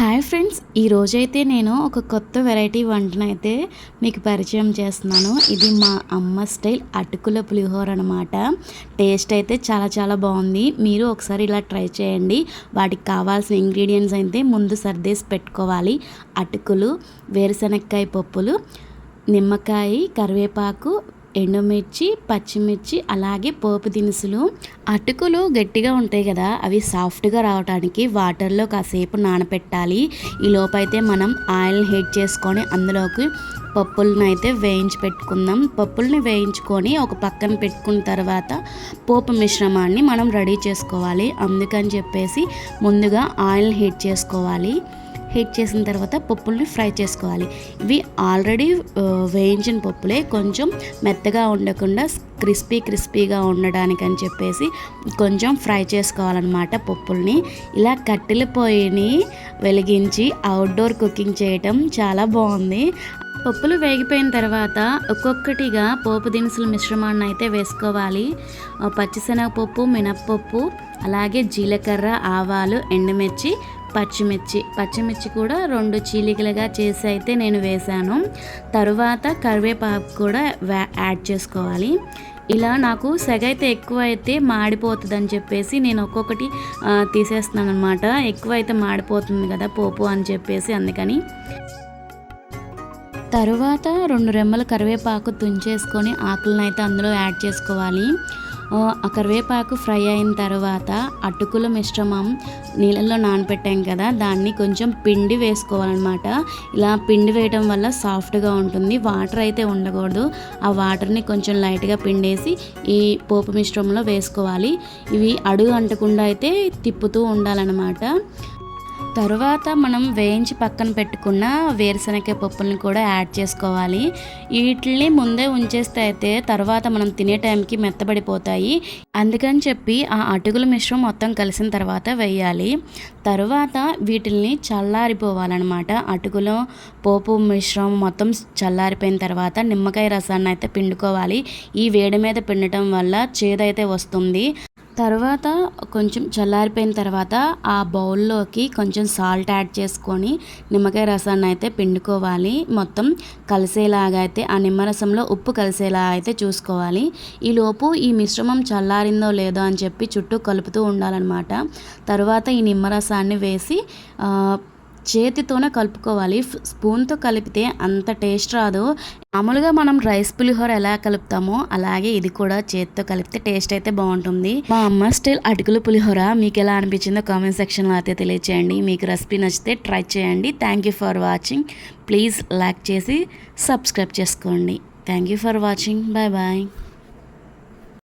Hi friends ఈరోజైతే నేను ఒక కొత్త వెరైటీ వంటనైతే మీకు పరిచయం చేస్తున్నాను. ఇది మా అమ్మ స్టైల్ అటుకుల పులిహోర అనమాట టేస్ట్ అయితే చాలా చాలా బాగుంది. మీరు ఒకసారి ఇలా ట్రై చేయండి. వాటికి కావాల్సిన ఇంగ్రీడియంట్స్ అయితే ముందు సర్దేసి పెట్టుకోవాలి. అటుకులు వేరుశనక్కాయ పప్పులు నిమ్మకాయ కరివేపాకు ఎండుమిర్చి పచ్చిమిర్చి అలాగే పోపు దినుసులు. అటుకులు గట్టిగా ఉంటాయి కదా అవి సాఫ్ట్గా రావడానికి వాటర్లో కాసేపు నానపెట్టాలి. ఈ లోపైతే మనం ఆయిల్ హీట్ చేసుకొని అందులోకి పప్పులను అయితే వేయించి పెట్టుకుందాం. పప్పుల్ని వేయించుకొని ఒక పక్కన పెట్టుకున్న తర్వాత పోపు మిశ్రమాన్ని మనం రెడీ చేసుకోవాలి. అందుకని చెప్పేసి ముందుగా ఆయిల్ హీట్ చేసుకోవాలి. హీట్ చేసిన తర్వాత పప్పుల్ని ఫ్రై చేసుకోవాలి. ఇవి ఆల్రెడీ వేయించిన పప్పులే కొంచెం మెత్తగా ఉండకుండా క్రిస్పీ క్రిస్పీగా ఉండడానికి అని చెప్పేసి కొంచెం ఫ్రై చేసుకోవాలన్నమాట పప్పుల్ని. ఇలా కట్టెల పొయ్యిని వెలిగించి అవుట్డోర్ కుకింగ్ చేయటం చాలా బాగుంది. పప్పులు వేగిపోయిన తర్వాత ఒక్కొక్కటిగా పోపు దినుసుల మిశ్రమాన్ని అయితే వేసుకోవాలి. పచ్చిశనగపప్పు మినప్పప్పు అలాగే జీలకర్ర ఆవాలు ఎండుమిర్చి పచ్చిమిర్చి. పచ్చిమిర్చి కూడా రెండు చీలికలుగా చేసి అయితే నేను వేశాను. తరువాత కరివేపాకు కూడా యాడ్ చేసుకోవాలి. ఇలా నాకు సెగ అయితే ఎక్కువ అయితే మాడిపోతుందని చెప్పేసి నేను ఒక్కొక్కటి తీసేస్తున్నాను అనమాట ఎక్కువ అయితే మాడిపోతుంది కదా పోపు అని చెప్పేసి అందుకని. తరువాత రెండు రెమ్మల కరివేపాకు తుంచేసుకొని ఆకులను అయితే అందులో యాడ్ చేసుకోవాలి. ఆ కరివేపాకు ఫ్రై అయిన తర్వాత అటుకుల మిశ్రమం నీళ్ళల్లో నానపెట్టాం కదా దాన్ని కొంచెం పిండి వేసుకోవాలన్నమాట. ఇలా పిండి వేయడం వల్ల సాఫ్ట్గా ఉంటుంది వాటర్ అయితే ఉండకూడదు. ఆ వాటర్ని కొంచెం లైట్గా పిండేసి ఈ పోపు మిశ్రమంలో వేసుకోవాలి. ఇవి అడుగు అంటకుండా అయితే తిప్పుతూ ఉండాలన్నమాట. తరువాత మనం వేయించి పక్కన పెట్టుకున్న వేరుశనగ పప్పుల్ని కూడా యాడ్ చేసుకోవాలి. వీటిని ముందే ఉంచేస్తే అయితే తర్వాత మనం తినే టైంకి మెత్తబడిపోతాయి. అందుకని చెప్పి ఆ అటుకుల మిశ్రమం మొత్తం కలిసిన తర్వాత వేయాలి. తర్వాత వీటిల్ని చల్లారిపోవాలన్నమాట. అటుకులో పోపు మిశ్రమం మొత్తం చల్లారిపోయిన తర్వాత నిమ్మకాయ రసాన్ని అయితే పిండుకోవాలి. ఈ వేడి మీద పిండటం వల్ల చేదైతే వస్తుంది. తర్వాత కొంచెం చల్లారిపోయిన తర్వాత ఆ బౌల్లోకి కొంచెం సాల్ట్ యాడ్ చేసుకొని నిమ్మకాయ రసాన్ని అయితే పిండుకోవాలి. మొత్తం కలిసేలాగా అయితే ఆ నిమ్మరసంలో ఉప్పు కలిసేలా అయితే చూసుకోవాలి. ఈలోపు ఈ మిశ్రమం చల్లారిందో లేదో అని చెప్పి చుట్టూ కలుపుతూ ఉండాలన్నమాట. తర్వాత ఈ నిమ్మరసాన్ని వేసి చేతితోనే కలుపుకోవాలి. స్పూన్తో కలిపితే అంత టేస్ట్ రాదు. మామూలుగా మనం రైస్ పులిహోర ఎలా కలుపుతామో అలాగే ఇది కూడా చేతితో కలిపితే టేస్ట్ అయితే బాగుంటుంది. మా అమ్మ స్టైల్ అటుకుల పులిహోర. మీకు ఎలా అనిపించిందో కామెంట్ సెక్షన్లో అయితే తెలియచేయండి. మీకు రెసిపీ నచ్చితే ట్రై చేయండి. Thank you for watching. Please like చేసి సబ్స్క్రైబ్ చేసుకోండి. Thank you for watching. Bye bye.